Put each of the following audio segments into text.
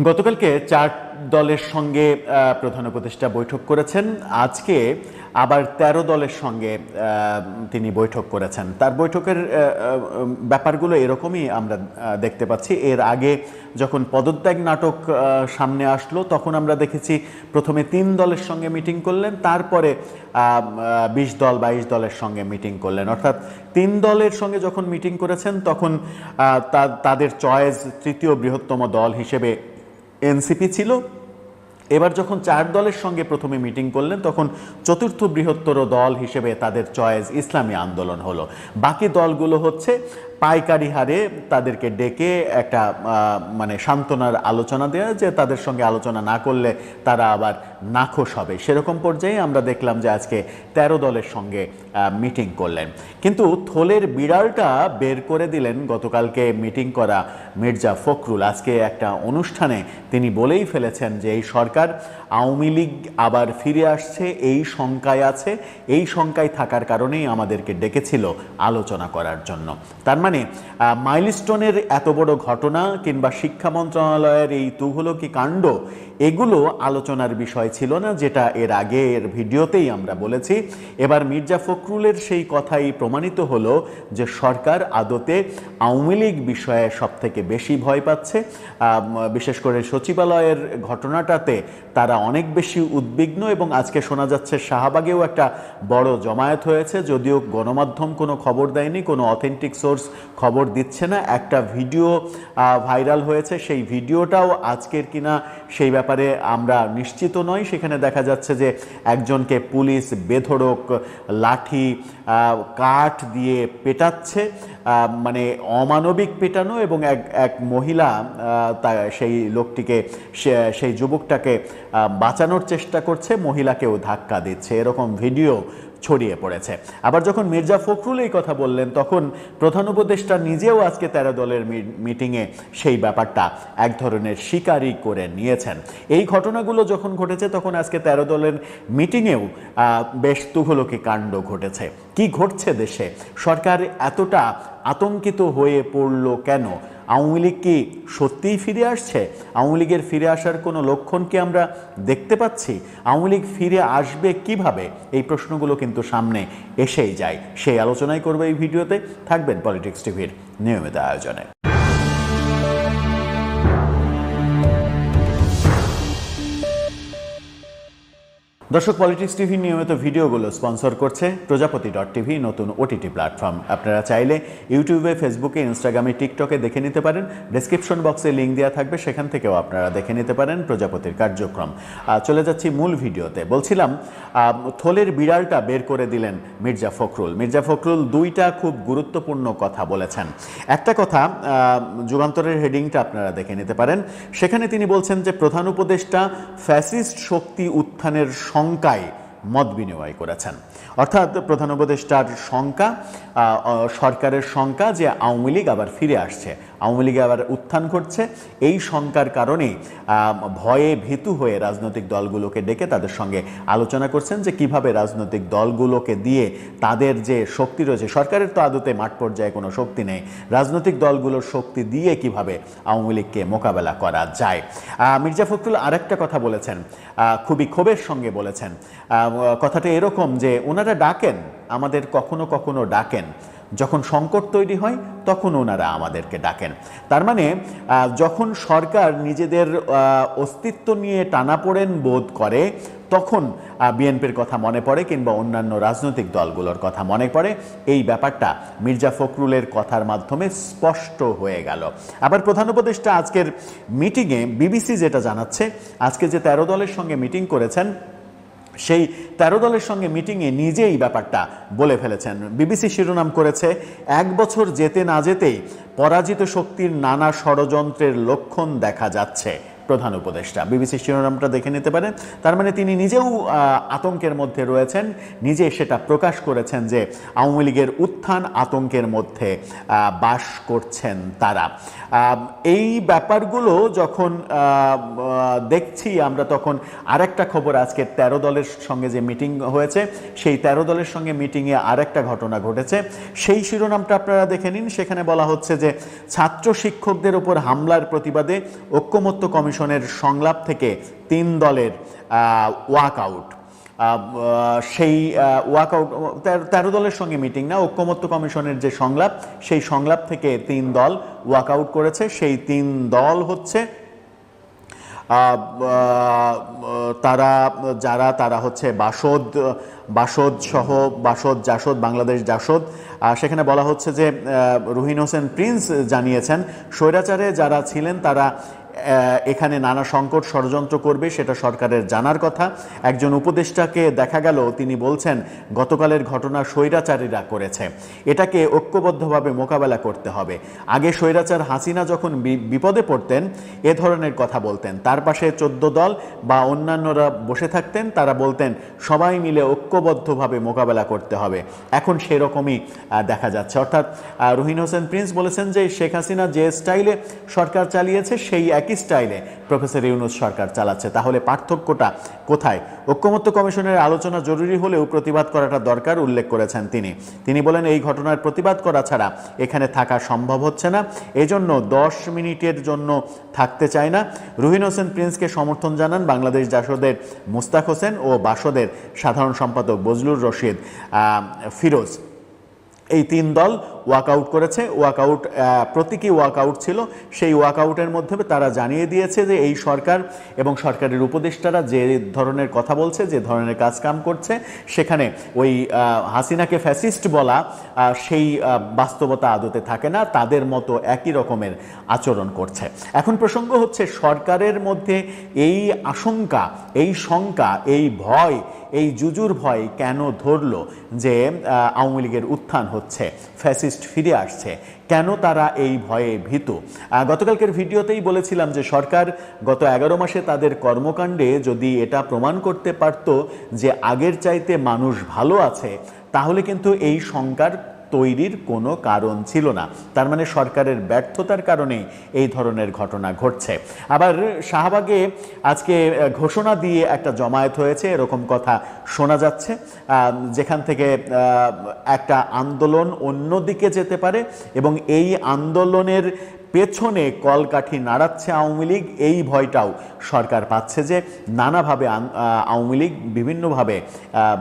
গতকালকে চার দলের সঙ্গে প্রধান উপদেষ্টা বৈঠক করেছেন। আজকে আবার ১৩ দলের সঙ্গে তিনি বৈঠক করেছেন। তার বৈঠকের ব্যাপারগুলো এরকমই আমরা দেখতে পাচ্ছি। এর আগে যখন পদত্যাগ নাটক সামনে আসলো, তখন আমরা দেখেছি প্রথমে তিন দলের সঙ্গে মিটিং করলেন, তারপরে বিশ দল, বাইশ দলের সঙ্গে মিটিং করলেন। অর্থাৎ তিন দলের সঙ্গে যখন মিটিং করেছেন, তখন তাদের চয়েস তৃতীয় বৃহত্তম দল হিসেবে এনসিপি ছিল। এবার যখন চার দলের সঙ্গে প্রথমে মিটিং করলেন, তখন চতুর্থ বৃহত্তর দল হিসেবে তাদের চয়েস ইসলামী আন্দোলন হলো। বাকি দলগুলো হচ্ছে পাইকারি হারে তাদেরকে ডেকে একটা মানে সান্ত্বনার আলোচনা দেওয়া যে তাদের সঙ্গে আলোচনা না করলে তারা আবার নাখোশ হবে। সেরকম পর্যায়ে আমরা দেখলাম যে আজকে ১৩ দলের সঙ্গে মিটিং করলেন। কিন্তু থলের বিড়ালটা বের করে দিলেন গতকালকে মিটিং করা মির্জা ফখরুল। আজকে একটা অনুষ্ঠানে তিনি বলেই ফেলেছেন যে এই সরকার আওয়ামী লীগ আবার ফিরে আসছে, এই শঙ্কায় আছে, এই শঙ্কায় থাকার কারণেই আমাদেরকে ডেকেছিল আলোচনা করার জন্য। তার মানে আহ, মাইলস্টোনের এত বড় ঘটনা কিংবা শিক্ষা মন্ত্রণালয়ের এই তুঘলকি কাণ্ড এগুলো আলোচনার বিষয় ছিল না যেটা এর আগের ভিডিওতেই আমরা বলেছি। এবার মির্জা ফখরুলের সেই কথাই প্রমাণিত হলো যে সরকার আদতে আওয়ামী লীগ বিষয়ে সবথেকে বেশি ভয় পাচ্ছে। বিশেষ করে সচিবালয়ের ঘটনাটাতে তারা অনেক বেশি উদ্বিগ্ন এবং আজকে শোনা যাচ্ছে শাহবাগেও একটা বড় জমায়েত হয়েছে যদিও গণমাধ্যম কোনো খবর দেয়নি কোনো অথেন্টিক সোর্স খবর দিচ্ছে না, একটা ভিডিও ভাইরাল হয়েছে, সেই ভিডিওটাও আজকের কিনা সেই ব্যাপারে আমরা নিশ্চিত নই। সেখানে দেখা যাচ্ছে যে একজনকে পুলিশ বেধড়ক লাঠি কাঠ দিয়ে পেটাচ্ছে মানে অমানবিক পেটানো এবং এক এক মহিলা তা, সেই লোকটিকে সেই যুবকটাকে বাঁচানোর চেষ্টা করছে, মহিলাকেও ধাক্কা দিচ্ছে। এরকম ভিডিও ছড়িয়ে পড়েছে। আবার যখন মির্জা ফখরুল এই কথা বললেন, তখন প্রধান উপদেষ্টা নিজেও আজকে তেরো দলের মিটিংয়ে সেই ব্যাপারটা এক ধরনের স্বীকারই করে নিয়েছেন। এই ঘটনাগুলো যখন ঘটেছে, তখন আজকে তেরো দলের মিটিংয়েও বেশ তুঘলকি কাণ্ড ঘটেছে। কি ঘটছে দেশে? সরকার এতটা আতঙ্কিত হয়ে পড়ল কেন? আওয়ামী লীগ কি সত্যিই ফিরে আসছে? আওয়ামী লীগের ফিরে আসার কোনো লক্ষণ কি আমরা দেখতে পাচ্ছি? আওয়ামী লীগ ফিরে আসবে কীভাবে? এই প্রশ্নগুলো কিন্তু সামনে এসেই যায়। সেই আলোচনাই করবে এই ভিডিওতে। থাকবেন পলিটিক্স টিভির নিয়মিত আয়োজনে। দর্শক পলিটিক্স টিভি নিয়মিত ভিডিওগুলো স্পন্সর করছে প্রজাপতি ডট টিভি নতুন ওটিটি প্ল্যাটফর্ম আপনারা চাইলে ইউটিউবে ফেসবুকে ইনস্টাগ্রামে টিকটকে দেখে নিতে পারেন। ডেসক্রিপশন বক্সে লিঙ্ক দেওয়া থাকবে, সেখান থেকেও আপনারা দেখে নিতে পারেন প্রজাপতির কার্যক্রম। চলে যাচ্ছি মূল ভিডিওতে। বলছিলাম থলের বিড়ালটা বের করে দিলেন মির্জা ফখরুল। মির্জা ফখরুল দুইটা খুব গুরুত্বপূর্ণ কথা বলেছেন। একটা কথা যুগান্তরের হেডিংটা আপনারা দেখে নিতে পারেন। সেখানে তিনি বলছেন যে প্রধান উপদেষ্টা ফ্যাসিস্ট শক্তি উত্থানের শঙ্কায় মত বিনিময় করেছেন। অর্থাৎ প্রধান উপদেষ্টার শঙ্কা সরকারের শঙ্কা যে আওয়ামী লীগ আবার ফিরে আসছে। আওয়ামী লীগে আবার উত্থান ঘটছে। এই শঙ্কার কারণেই আহ, ভয়ে ভীতু হয়ে রাজনৈতিক দলগুলোকে ডেকে তাদের সঙ্গে আলোচনা করছেন যে কীভাবে রাজনৈতিক দলগুলোকে দিয়ে তাদের যে শক্তি রয়েছে সরকারের তো আদতে মাঠ পর্যায়ে কোনো শক্তি নেই রাজনৈতিক দলগুলোর শক্তি দিয়ে কীভাবে আওয়ামী লীগকে মোকাবেলা করা যায়। মির্জা ফখরুল আরেকটা কথা বলেছেন খুবই ক্ষোভের সঙ্গে বলেছেন। কথাটা এরকম যে ওনারা ডাকেন আমাদের কখনো কখনো ডাকেন। যখন সংকট তৈরি হয়, তখন ওনারা আমাদেরকে ডাকেন। তার মানে যখন সরকার নিজেদের অস্তিত্ব নিয়ে টানাপোড়েন বোধ করে, তখন বিএনপির কথা মনে পড়ে কিংবা অন্যান্য রাজনৈতিক দলগুলোর কথা মনে পড়ে। এই ব্যাপারটা মির্জা ফখরুলের কথার মাধ্যমে স্পষ্ট হয়ে গেল। আবার প্রধান উপদেষ্টা আজকের মিটিংয়ে, বিবিসি যেটা জানাচ্ছে, আজকে যে তেরো দলের সঙ্গে মিটিং করেছেন সেই তেরো দলের সঙ্গে মিটিংয়ে নিজেই ব্যাপারটা বলে ফেলেছেন। বিবিসি শিরোনাম করেছে, এক বছর যেতে না যেতেই পরাজিত শক্তির নানা ষড়যন্ত্রের লক্ষণ দেখা যাচ্ছে। প্রধান উপদেষ্টা, বিবিসি শিরোনামটা দেখে নিতে পারেন। তার মানে তিনি নিজেও আতঙ্কের মধ্যে রয়েছেন। নিজে সেটা প্রকাশ করেছেন যে আওয়ামী লীগের উত্থান আতঙ্কের মধ্যে বাস করছেন তারা। এই ব্যাপারগুলো যখন দেখছি আমরা তখন আরেকটা খবর আজকে তেরো দলের সঙ্গে যে মিটিং হয়েছে, সেই তেরো দলের সঙ্গে মিটিংয়ে আরেকটা ঘটনা ঘটেছে। সেই শিরোনামটা আপনারা দেখে নিন। সেখানে বলা হচ্ছে যে ছাত্র শিক্ষকদের ওপর হামলার প্রতিবাদে ঐক্যমত্য কমিশনের সংলাপ থেকে তিন দলের ওয়াক আউট। সেই ওয়াকআউট, তেরো দলের সঙ্গে মিটিং না, ঐক্যমত্য কমিশনের যে সংলাপ, সেই সংলাপ থেকে তিন দল ওয়াকআউট করেছে। সেই তিন দল হচ্ছে তারা, যারা, তারা হচ্ছে বাসদ বাসদ সহ, বাসদ, জাসদ, বাংলাদেশ জাসদ। সেখানে বলা হচ্ছে যে রুহিন হোসেন প্রিন্স জানিয়েছেন, স্বৈরাচারে যারা ছিলেন, তারা এখানে নানা সংকট ষড়যন্ত্র করবে, সেটা সরকারের জানার কথা। একজন উপদেষ্টাকে দেখা গেল, তিনি বলছেন, গতকালের ঘটনা স্বৈরাচারীরা করেছে। এটাকে ঐক্যবদ্ধভাবে মোকাবেলা করতে হবে। আগে স্বৈরাচার হাসিনা যখন বিপদে পড়তেন, এ ধরনের কথা বলতেন। তার পাশে চোদ্দ দল বা অন্যান্যরা বসে থাকতেন, তারা বলতেন, সবাই মিলে ঐক্যবদ্ধভাবে মোকাবেলা করতে হবে। এখন সেরকমই দেখা যাচ্ছে। অর্থাৎ রুহিন হোসেন প্রিন্স বলেছেন যে, শেখ হাসিনা যে স্টাইলে সরকার চালিয়েছে, সেই একই স্টাইলে প্রফেসর ইউনুস সরকার চালাচ্ছে। তাহলে পার্থক্যটা কোথায়? ঐক্যমত্য কমিশনের আলোচনা জরুরি হলেও প্রতিবাদ করাটা দরকার, উল্লেখ করেছেন তিনি। তিনি বলেন, এই ঘটনার প্রতিবাদ করা ছাড়া এখানে থাকা সম্ভব হচ্ছে না। এজন্য দশ মিনিটের জন্য থাকতে চায় না। রুহিন হোসেন প্রিন্সকে সমর্থন জানান বাংলাদেশ জাসদের মুস্তাক হোসেন ও বাসদের সাধারণ সম্পাদক বজলুর রশিদ ফিরোজ। এই তিন দল ওয়াকআউট করেছে। ওয়াকআউট প্রতীকী ওয়াকআউট ছিল। সেই ওয়াকআউটের মধ্যে তারা জানিয়ে দিয়েছে যে এই সরকার এবং সরকারের উপদেষ্টারা যে ধরনের কথা বলছে, যে ধরনের কাজকাম করছে, সেখানে ওই হাসিনাকে ফ্যাসিস্ট বলা সেই বাস্তবতা আদতে থাকে না। তাদের মতো একই রকমের আচরণ করছে। এখন প্রসঙ্গ হচ্ছে, সরকারের মধ্যে এই আশঙ্কা, এই শঙ্কা, এই ভয়, এই জুজুর ভয় কেন ধরলো যে আওয়ামী লীগের উত্থান হচ্ছে? ফ্যাসিস্ট ফিরে আসছে। কেন তারা এই ভয়ে ভীত? গতকালকের ভিডিওতেই বলেছিলাম যে সরকার গত এগারো মাসে তাদের কর্মকাণ্ডে যদি এটা প্রমাণ করতে পারত যে আগের চাইতে মানুষ ভালো আছে, তাহলে কিন্তু এই শঙ্কার তৈরির কোনো কারণ ছিল না। তার মানে সরকারের ব্যর্থতার কারণে এই ধরনের ঘটনা ঘটছে। আবার শাহবাগে আজকে ঘোষণা দিয়ে একটা জমায়েত হয়েছে, এরকম কথা শোনা যাচ্ছে। যেখান থেকে একটা আন্দোলন অন্যদিকে যেতে পারে এবং এই আন্দোলনের পেছনে কলকাঠি নাড়াচ্ছে আওয়ামী লীগ, এই ভয়টাও সরকার পাচ্ছে যে নানাভাবে আওয়ামী লীগ বিভিন্নভাবে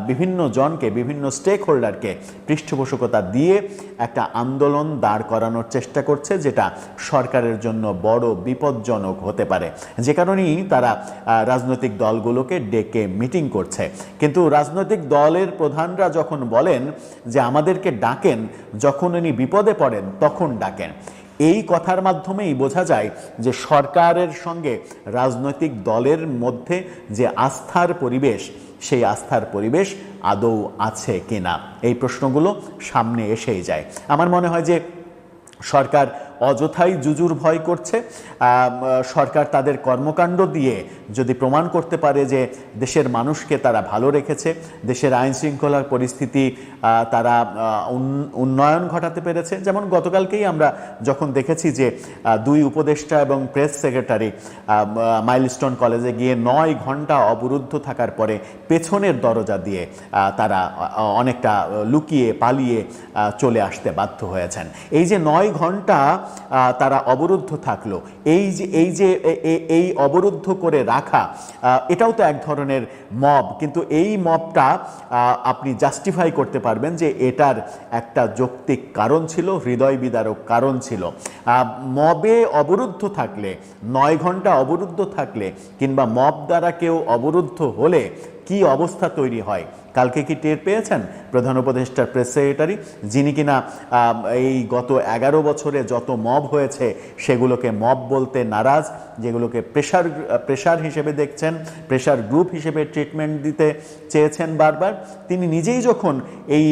বিভিন্ন জনকে, বিভিন্ন স্টেক হোল্ডারকে পৃষ্ঠপোষকতা দিয়ে একটা আন্দোলন দাঁড় করানোর চেষ্টা করছে, যেটা সরকারের জন্য বড় বিপজ্জনক হতে পারে। যে কারণেই তারা রাজনৈতিক দলগুলোকে ডেকে মিটিং করছে। কিন্তু রাজনৈতিক দলের প্রধানরা যখন বলেন যে আমাদেরকে ডাকেন, যখন উনি বিপদে পড়েন, তখন ডাকেন। এই কথার মাধ্যমেই বোঝা যায় যে সরকারের সঙ্গে রাজনৈতিক দলের মধ্যে যে আস্থার পরিবেশ, সেই আস্থার পরিবেশ আদৌ আছে কিনা? এই প্রশ্নগুলো সামনে এসেই যায়। আমার মনে হয় যে সরকার অযথাই জুজুর ভয় করছে। সরকার তাদের কর্মকাণ্ড দিয়ে যদি প্রমাণ করতে পারে যে দেশের মানুষকে তারা ভালো রেখেছে, দেশের আইন শৃঙ্খলার পরিস্থিতি তারা উন্নয়ন ঘটাতে পেরেছে। যেমন গতকালকেই আমরা যখন দেখেছি যে দুই উপদেষ্টা এবং প্রেস সেক্রেটারি মাইলস্টোন কলেজে গিয়ে নয় ঘণ্টা অবরুদ্ধ থাকার পরে পেছনের দরজা দিয়ে তারা অনেকটা লুকিয়ে পালিয়ে চলে আসতে বাধ্য হয়েছেন। এই যে নয় ঘণ্টা তারা অবরুদ্ধ থাকল। এই যে এই যে এই অবরুদ্ধ করে রাখা এটাও তো এক ধরনের মব। কিন্তু এই মবটা আপনি জাস্টিফাই করতে পারবেন যে এটার একটা যৌক্তিক কারণ ছিল, হৃদয় বিদারক কারণ ছিল। মবে অবরুদ্ধ থাকলে, নয় ঘণ্টা অবরুদ্ধ থাকলে, কিংবা মব দ্বারা কেউ অবরুদ্ধ হলে কি অবস্থা তৈরি হয়? কালকে কি টের পেয়েছেন? প্রধান উপদেষ্টার প্রেস সেক্রেটারি, যিনি কিনা এই গত এগারো বছরে যত মব হয়েছে, সেগুলোকে মব বলতে নারাজ, যেগুলোকে প্রেশার প্রেশার হিসেবে দেখছেন প্রেশার গ্রুপ হিসেবে ট্রিটমেন্ট দিতে চেয়েছেন বারবার। তিনি নিজেই যখন এই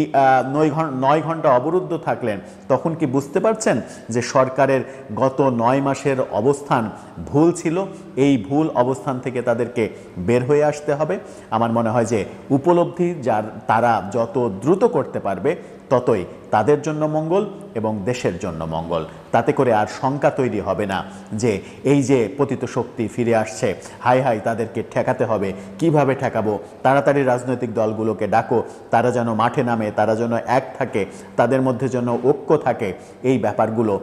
নয় নয় ঘণ্টা অবরুদ্ধ থাকলেন, তখন কি বুঝতে পারছেন যে সরকারের গত নয় মাসের অবস্থান ভুল ছিল? এই ভুল অবস্থান থেকে তাদেরকে বের হয়ে আসতে হবে। আমার মনে হয় যে উপলব্ধি যার তারা যত দ্রুত করতে পারবে, ততই তাদের জন্য মঙ্গল এবং দেশের জন্য মঙ্গল। তাতে করে আর শঙ্কা তৈরি হবে না যে এই যে পতিত শক্তি ফিরে আসছে, হাই হাই তাদেরকে ঠেকাতে হবে, কীভাবে ঠেকাবো? তাড়াতাড়ি রাজনৈতিক দলগুলোকে ডাকো, তারা যেন মাঠে নামে, তারা যেন এক থাকে, তাদের মধ্যে যেন ঐক্য থাকে, এই ব্যাপারগুলো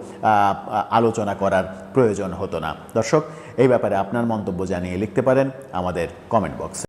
আলোচনা করার প্রয়োজন হতো না। দর্শক, এই ব্যাপারে আপনার মন্তব্য জানিয়ে লিখতে পারেন আমাদের কমেন্ট বক্সে